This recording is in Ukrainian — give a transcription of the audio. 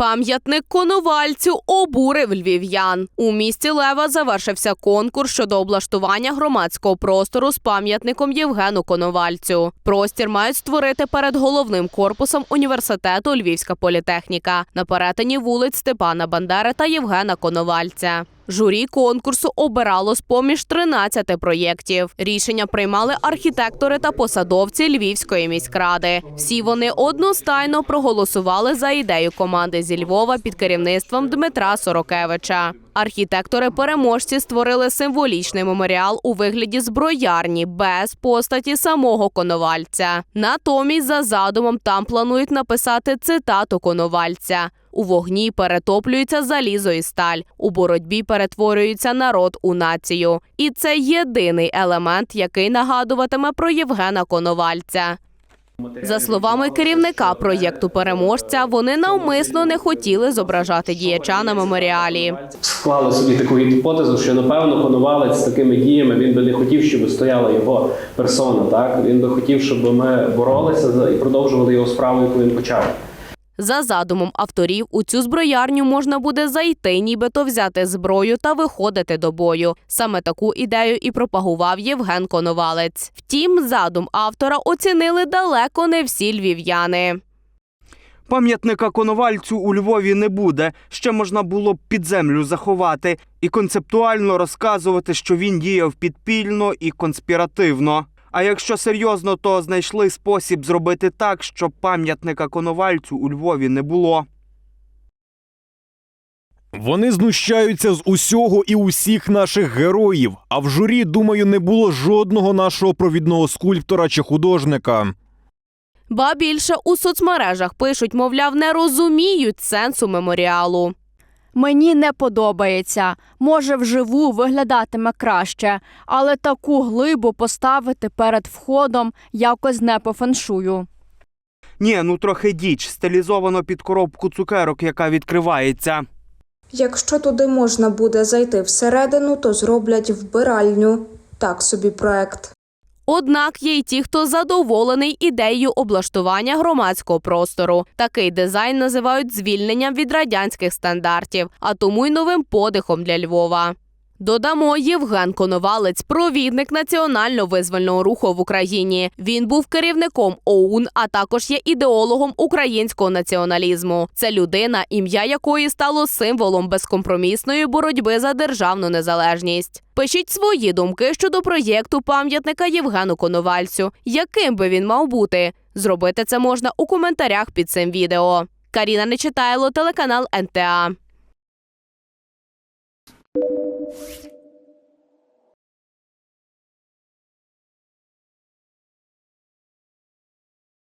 Пам'ятник Коновальцю обурив львів'ян. У місті Лева завершився конкурс щодо облаштування громадського простору з пам'ятником Євгену Коновальцю. Простір мають створити перед головним корпусом університету Львівська політехніка на перетині вулиць Степана Бандери та Євгена Коновальця. Журі конкурсу обирало з поміж 13 проєктів. Рішення приймали архітектори та посадовці Львівської міськради. Всі вони одностайно проголосували за ідею команди зі Львова під керівництвом Дмитра Сорокевича. Архітектори-переможці створили символічний меморіал у вигляді зброярні без постаті самого Коновальця. Натомість, за задумом, там планують написати цитату Коновальця. У вогні перетоплюється залізо і сталь. У боротьбі перетворюється народ у націю. І це єдиний елемент, який нагадуватиме про Євгена Коновальця. За словами керівника проєкту переможця, вони навмисно не хотіли зображати діяча на меморіалі. склали собі таку гіпотезу, що напевно Коновалець з такими діями він би не хотів, щоб стояла його персона. Так він би хотів, щоб ми боролися і продовжували його справу, яку він почав. За задумом авторів, у цю зброярню можна буде зайти, нібито взяти зброю та виходити до бою. Саме таку ідею і пропагував Євген Коновалець. Втім, задум автора оцінили далеко не всі львів'яни. Пам'ятника Коновальцю у Львові не буде. Ще можна було б під землю заховати і концептуально розказувати, що він діяв підпільно і конспіративно. А якщо серйозно, то знайшли спосіб зробити так, щоб пам'ятника Коновальцю у Львові не було. Вони знущаються з усього і усіх наших героїв. А в журі, думаю, не було жодного нашого провідного скульптора чи художника. Ба більше у соцмережах пишуть, мовляв, не розуміють сенсу меморіалу. Мені не подобається. Може, вживу виглядатиме краще, але таку глибу поставити перед входом якось не по феншую. Ні, ну трохи діч, стилізовано під коробку цукерок, яка відкривається. Якщо туди можна буде зайти всередину, то зроблять вбиральню. Так собі проект. Однак є й ті, хто задоволений ідеєю облаштування громадського простору. Такий дизайн називають звільненням від радянських стандартів, а тому й новим подихом для Львова. Додамо, Євген Коновалець, провідник національно-визвольного руху в Україні. Він був керівником ОУН, а також є ідеологом українського націоналізму. Це людина, ім'я якої стало символом безкомпромісної боротьби за державну незалежність. Пишіть свої думки щодо проєкту пам'ятника Євгену Коновальцю. Яким би він мав бути? Зробити це можна у коментарях під цим відео. Каріна Нечитайло, телеканал НТА.